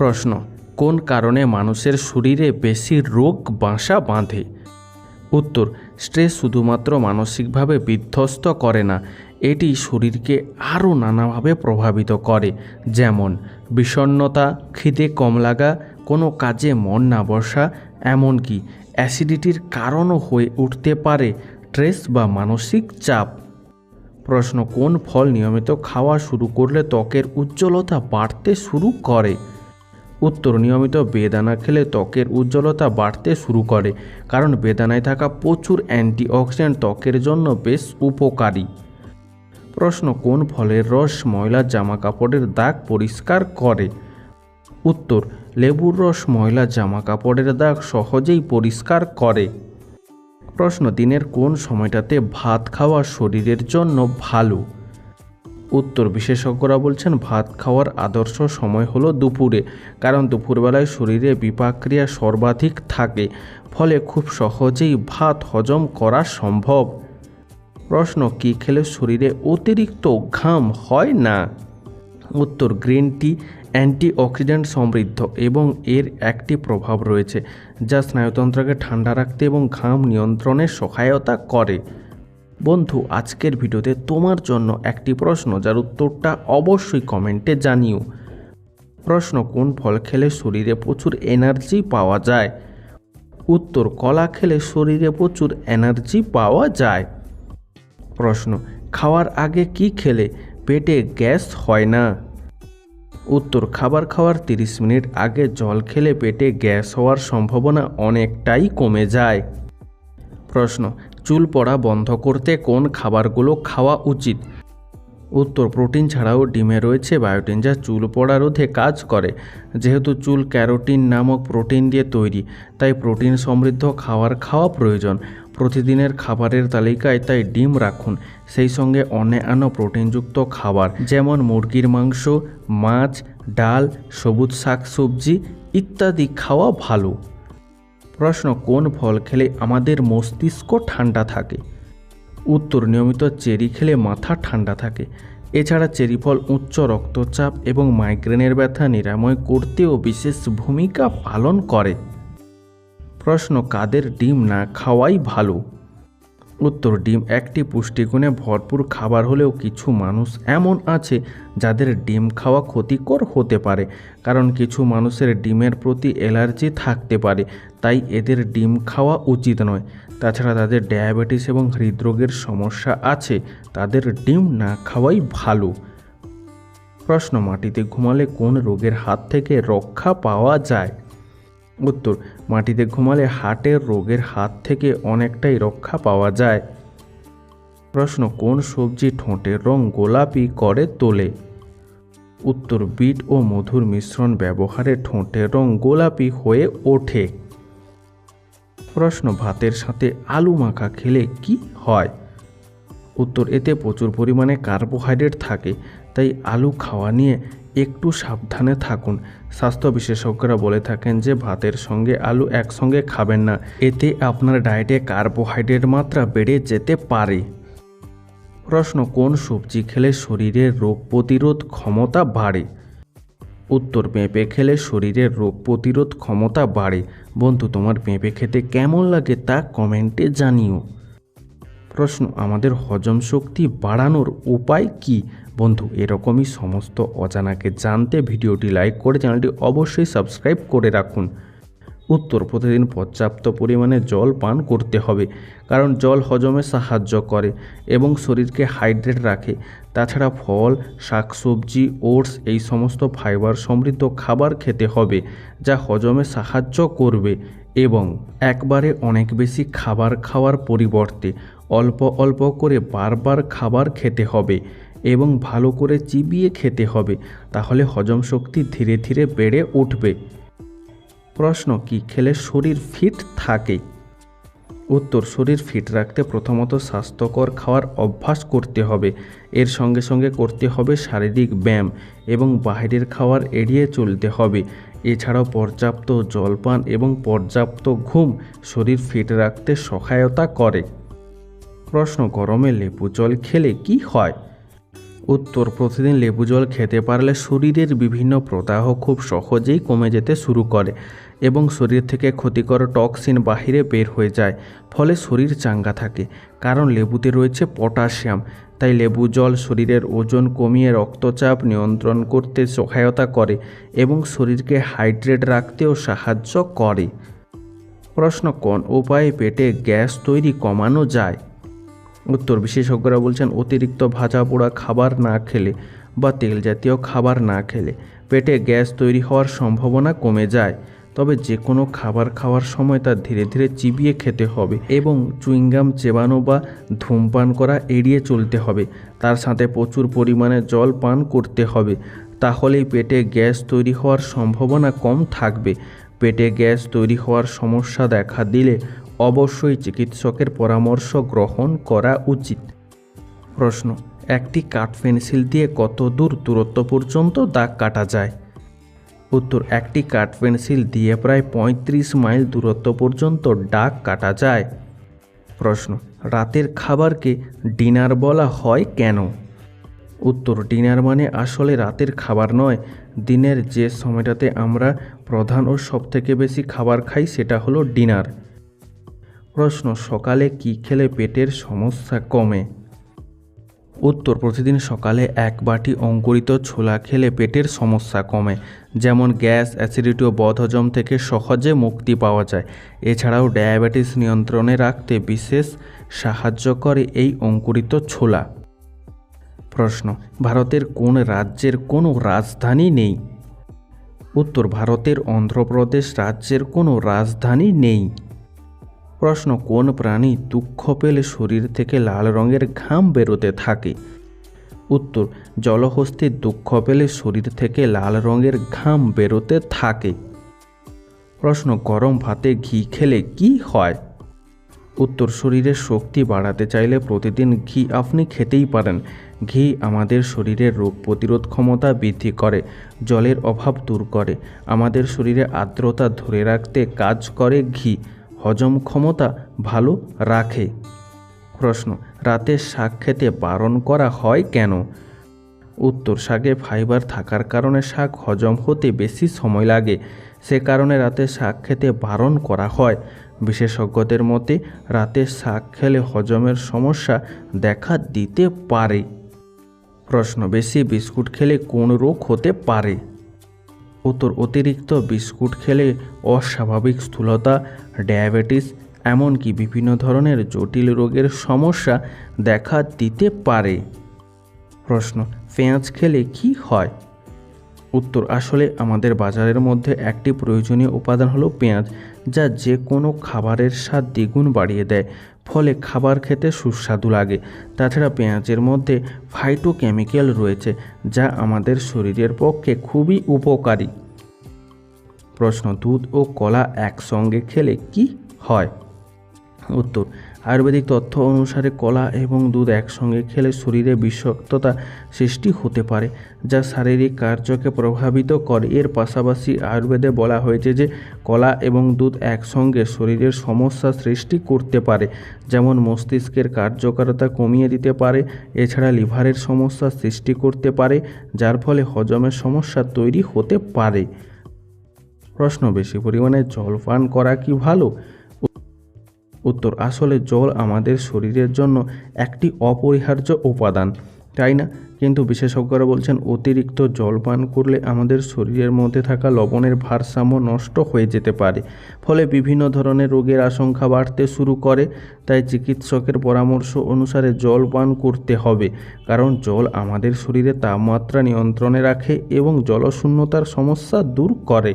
প্রশ্ন, কোন কারণে মানুষের শরীরে বেশি রোগ বাসা বাঁধে? উত্তর, স্ট্রেস শুধুমাত্র মানসিকভাবে বিধ্বস্ত করে না, এটি শরীরকে আরও নানাভাবে প্রভাবিত করে, যেমন বিষণ্ণতা, খিদে কম লাগা, কোনো কাজে মন না বসা, এমনকি অ্যাসিডিটির কারণও হয়ে উঠতে পারে স্ট্রেস বা মানসিক চাপ। প্রশ্ন, কোন ফল নিয়মিত খাওয়া শুরু করলে ত্বকের উজ্জ্বলতা বাড়তে শুরু করে? উত্তর নিয়মিত বেদানা খেলে ত্বকের উজ্জ্বলতা বাড়তে শুরু করে, কারণ বেদানায় থাকা প্রচুর অ্যান্টিঅক্সিডেন্ট ত্বকের জন্য বেশ উপকারী। প্রশ্ন, কোন ফলের রস ময়লা জামা কাপড়ের দাগ পরিষ্কার করে? উত্তর, লেবুর রস ময়লা জামা কাপড়ের দাগ সহজেই পরিষ্কার করে। প্রশ্ন, দিনের কোন সময়টাতে ভাত খাওয়া শরীরের জন্য ভালো? উত্তর বিশেষজ্ঞরা বলছেন, ভাত খাওয়ার আদর্শ সময় হলো দুপুরে, কারণ দুপুরবেলায় শরীরে বিপাক্রিয়া সর্বাধিক থাকে, ফলে খুব সহজেই ভাত হজম করা সম্ভব। প্রশ্ন, কী খেলে শরীরে অতিরিক্ত ঘাম হয় না? উত্তর, গ্রিন টি, অ্যান্টিঅক্সিডেন্ট সমৃদ্ধ এবং এর একটি প্রভাব রয়েছে, যা স্নায়ুতন্ত্রকে ঠান্ডা রাখতে এবং ঘাম নিয়ন্ত্রণে সহায়তা করে। বন্ধু, আজকের ভিডিওতে তোমার জন্য একটি প্রশ্ন যার উত্তরটা অবশ্যই কমেন্টে জানিও। প্রশ্ন, কোন ফল খেলে শরীরে প্রচুর এনার্জি পাওয়া যায়? উত্তর, কলা খেলে শরীরে প্রচুর এনার্জি পাওয়া যায়। প্রশ্ন, খাওয়ার আগে কি খেলে পেটে গ্যাস হয় না? উত্তর, খাবার খাওয়ার তিরিশ মিনিট আগে জল খেলে পেটে গ্যাস হওয়ার সম্ভাবনা অনেকটাই কমে যায়। প্রশ্ন চুল পড়া বন্ধ করতে কোন খাবারগুলো খাওয়া উচিত? উত্তর, প্রোটিন ছাড়াও ডিমে রয়েছে বায়োটিন যা চুল পড়া রোধে কাজ করে। যেহেতু চুল ক্যারোটিন নামক প্রোটিন দিয়ে তৈরি, তাই প্রোটিন সমৃদ্ধ খাবার খাওয়া প্রয়োজন। প্রতিদিনের খাবারের তালিকায় তাই ডিম রাখুন। সেই সঙ্গে অন্যান্য প্রোটিনযুক্ত খাবার, যেমন মুরগির মাংস, মাছ, ডাল, সবুজ শাকসবজি ইত্যাদি খাওয়া ভালো। প্রশ্ন, কোন ফল খেলে আমাদের মস্তিষ্ক ঠান্ডা থাকে? উত্তর, নিয়মিত চেরি খেলে মাথা ঠান্ডা থাকে। এছাড়া চেরি ফল উচ্চ রক্তচাপ এবং মাইগ্রেনের ব্যথা নিরাময় করতেও বিশেষ ভূমিকা পালন করে। প্রশ্ন, কাদের ডিম না খাওয়াই ভালো? উত্তর ডিম একটি পুষ্টিগুণে ভরপুর খাবার হলেও কিছু মানুষ এমন আছে যাদের ডিম খাওয়া ক্ষতিকর হতে পারে, কারণ কিছু মানুষের ডিমের প্রতি অ্যালার্জি থাকতে পারে, তাই এদের ডিম খাওয়া উচিত নয়। তাছাড়া তাদের ডায়াবেটিস এবং হৃদরোগের সমস্যা আছে, তাদের ডিম না খাওয়াই ভালো। প্রশ্ন, মাটিতে ঘুমালে কোন রোগের হাত থেকে রক্ষা পাওয়া যায়? উত্তর, মাটিতে ঘুমালে হার্টের রোগের হাত থেকে অনেকটাই রক্ষা পাওয়া যায়। প্রশ্ন, কোন সবজি ঠোঁটের রং গোলাপি করে তোলে? উত্তর, বিট ও মধুর মিশ্রণ ব্যবহারে ঠোঁটের রং গোলাপি হয়ে ওঠে। প্রশ্ন, ভাতের সাথে আলু মাখা খেলে কি হয়? উত্তর, এতে প্রচুর পরিমাণে কার্বোহাইড্রেট থাকে, তাই আলু খাওয়া নিয়ে একটু সাবধানে থাকুন। স্বাস্থ্য বিশেষজ্ঞরা বলে থাকেন যে, ভাতের সঙ্গে আলু একসঙ্গে খাবেন না। এতে আপনার ডায়েটে কার্বোহাইড্রেট মাত্রা বেড়ে যেতে পারে। প্রশ্ন, কোন সবজি খেলে শরীরের রোগ প্রতিরোধ ক্ষমতা বাড়ে? উত্তর, পেঁপে খেলে শরীরের রোগ প্রতিরোধ ক্ষমতা বাড়ে। বন্ধু, তোমার পেঁপে খেতে কেমন লাগে তা কমেন্টে জানিও। প্রশ্ন, আমাদের হজম শক্তি বাড়ানোর উপায় কি? বন্ধু, এরকমই সমস্ত অজানাকে জানতে ভিডিওটি লাইক করে চ্যানেলটি অবশ্যই সাবস্ক্রাইব করে রাখুন। উত্তর, প্রতিদিন পর্যাপ্ত পরিমাণে জল পান করতে হবে, কারণ জল হজমে সাহায্য করে এবং শরীরকে হাইড্রেট রাখে। তাছাড়া ফল, শাকসবজি, ওটস এই সমস্ত ফাইবার সমৃদ্ধ খাবার খেতে হবে, যা হজমে সাহায্য করবে এবং একবারে অনেক বেশি খাবার খাওয়ার পরিবর্তে অল্প অল্প করে বারবার খাবার খেতে হবে এবং ভালো করে চিবিয়ে খেতে হবে, তাহলে হজম শক্তি ধীরে ধীরে বেড়ে উঠবে। প্রশ্ন, কি খেলে শরীর ফিট থাকে? উত্তর, শরীর ফিট রাখতে প্রথমত স্বাস্থ্যকর খাওয়ার অভ্যাস করতে হবে। এর সঙ্গে সঙ্গে করতে হবে শারীরিক ব্যায়াম এবং বাইরের খাওয়ার এড়িয়ে চলতে হবে। এছাড়াও পর্যাপ্ত জলপান এবং পর্যাপ্ত ঘুম শরীর ফিট রাখতে সহায়তা করে। প্রশ্ন, গরমে লেবু জল খেলে কি হয়? উত্তর, প্রতিদিন লেবু জল খেতে পারলে শরীরের বিভিন্ন প্রদাহ খুব সহজেই কমে যেতে শুরু করে এবং শরীর থেকে ক্ষতিকর টক্সিন বাহিরে বের হয়ে যায়, ফলে শরীর চাঙ্গা থাকে। কারণ লেবুতে রয়েছে পটাশিয়াম, তাই লেবু জল শরীরের ওজন কমিয়ে রক্তচাপ নিয়ন্ত্রণ করতে সহায়তা করে এবং শরীরকে হাইড্রেট রাখতেও সাহায্য করে। প্রশ্ন, কোন উপায়ে পেটে গ্যাস তৈরি কমানো যায়? উত্তর, বিশেষজ্ঞরা বলছেন অতিরিক্ত ভাজা পোড়া খাবার না খেলে বা তেল জাতীয় খাবার না খেলে পেটে গ্যাস তৈরি হওয়ার সম্ভাবনা কমে যায়। তবে যে কোনো খাবার খাওয়ার সময় তা ধীরে ধীরে চিবিয়ে খেতে হবে এবং চুইংগাম চেবানো বা ধূমপান করা এড়িয়ে চলতে হবে। তার সাথে প্রচুর পরিমাণে জল পান করতে হবে। তাহলেই পেটে গ্যাস তৈরি হওয়ার সম্ভাবনা কম থাকবে। পেটে গ্যাস তৈরি হওয়ার সমস্যা দেখা দিলে অবশ্যই চিকিৎসকের পরামর্শ গ্রহণ করা উচিত। প্রশ্ন, একটি কাঠ পেন্সিল দিয়ে কত দূর দূরত্ব পর্যন্ত দাগ কাটা যায়? উত্তর, একটি কাঠ পেন্সিল দিয়ে প্রায় পঁয়ত্রিশ মাইল দূরত্ব পর্যন্ত দাগ কাটা যায়। প্রশ্ন, রাতের খাবারকে ডিনার বলা হয় কেন? উত্তর, ডিনার মানে আসলে রাতের খাবার নয়। দিনের যে সময়টাতে আমরা প্রধান ও সবথেকে বেশি খাবার খাই সেটা হলো ডিনার। প্রশ্ন, সকালে কি খেলে পেটের সমস্যা কমে? উত্তর, প্রতিদিন সকালে এক বাটি অঙ্কুরিত ছোলা খেলে পেটের সমস্যা কমে, যেমন গ্যাস, অ্যাসিডিটি ও বদহজম থেকে সহজে মুক্তি পাওয়া যায়। এছাড়াও ডায়াবেটিস নিয়ন্ত্রণে রাখতে বিশেষ সাহায্য করে এই অঙ্কুরিত ছোলা। প্রশ্ন, ভারতের কোন রাজ্যের কোনো রাজধানী নেই? উত্তর, ভারতের অন্ধ্রপ্রদেশ রাজ্যের কোনো রাজধানী নেই। প্রশ্ন, কোন প্রাণী দুঃখ পেলে শরীর থেকে লাল রঙের ঘাম বেরোতে থাকে? উত্তর জলহস্তির দুঃখ পেলে শরীর থেকে লাল রঙের ঘাম বেরোতে থাকে। প্রশ্ন, গরম ভাতে ঘি খেলে কি হয়? উত্তর শরীরের শক্তি বাড়াতে চাইলে প্রতিদিন ঘি আপনি খেতেই পারেন। ঘি আমাদের শরীরের রোগ প্রতিরোধ ক্ষমতা বৃদ্ধি করে, জলের অভাব দূর করে। আমাদের শরীরে আর্দ্রতা ধরে রাখতে কাজ করে ঘি। হজম ক্ষমতা ভালো রাখে। প্রশ্ন, রাতে শাক খেতে বারণ করা হয় কেন? উত্তর, শাকে ফাইবার থাকার কারণে শাক হজম হতে বেশি সময় লাগে। সে কারণে রাতে শাক খেতে বারণ করা হয়। বিশেষজ্ঞদের মতে, রাতে শাক খেলে হজমের সমস্যা দেখা দিতে পারে। প্রশ্ন, বেশি বিস্কুট খেলে কোন রোগ হতে পারে? উত্তর অতিরিক্ত বিস্কুট খেলে অস্বাভাবিক স্থূলতা, ডায়াবেটিস, এমনকি বিভিন্ন ধরনের জটিল রোগের সমস্যা দেখা দিতে পারে। প্রশ্ন, পেঁয়াজ খেলে কি হয়? উত্তর, আসলে আমাদের বাজারের মধ্যে একটি প্রয়োজনীয় উপাদান হলো পেঁয়াজ, যা যে কোনো খাবারের স্বাদ দ্বিগুণ বাড়িয়ে দেয়। ফলে খাবার খেতে সুস্বাদু লাগে। তাছাড়া পেঁয়াজের মধ্যে ফাইটোকেমিক্যাল রয়েছে, যা আমাদের শরীরের পক্ষে খুবই উপকারী। প্রশ্ন, দুধ ও কলা একসঙ্গে খেলে কি হয়? উত্তর আয়ুর্বেদিক তথ্য অনুসারে কলা এবং দুধ একসঙ্গে খেলে শরীরে বিষাক্ততা সৃষ্টি হতে পারে, যা শারীরিক কার্যকে প্রভাবিত করে। এর পাশাপাশি আয়ুর্বেদে বলা হয়েছে যে, কলা এবং দুধ একসঙ্গে শরীরের সমস্যা সৃষ্টি করতে পারে, যেমন মস্তিষ্কের কার্যকারিতা কমিয়ে দিতে পারে, এছাড়া লিভারের সমস্যা সৃষ্টি করতে পারে, যার ফলে হজমের সমস্যা তৈরি হতে পারে। প্রশ্ন, বেশি পরিমাণে জল পান করা কি ভালো? উত্তর, আসলে জল আমাদের শরীরের জন্য একটি অপরিহার্য উপাদান, তাই না? কিন্তু বিশেষজ্ঞরা বলছেন, অতিরিক্ত জল পান করলে আমাদের শরীরের মধ্যে থাকা লবণের ভারসাম্য নষ্ট হয়ে যেতে পারে। ফলে বিভিন্ন ধরনের রোগের আশঙ্কা বাড়তে শুরু করে, তাই চিকিৎসকের পরামর্শ অনুসারে জল পান করতে হবে। কারণ জল আমাদের শরীরে তাপমাত্রা নিয়ন্ত্রণে রাখে এবং জলশূন্যতার সমস্যা দূর করে।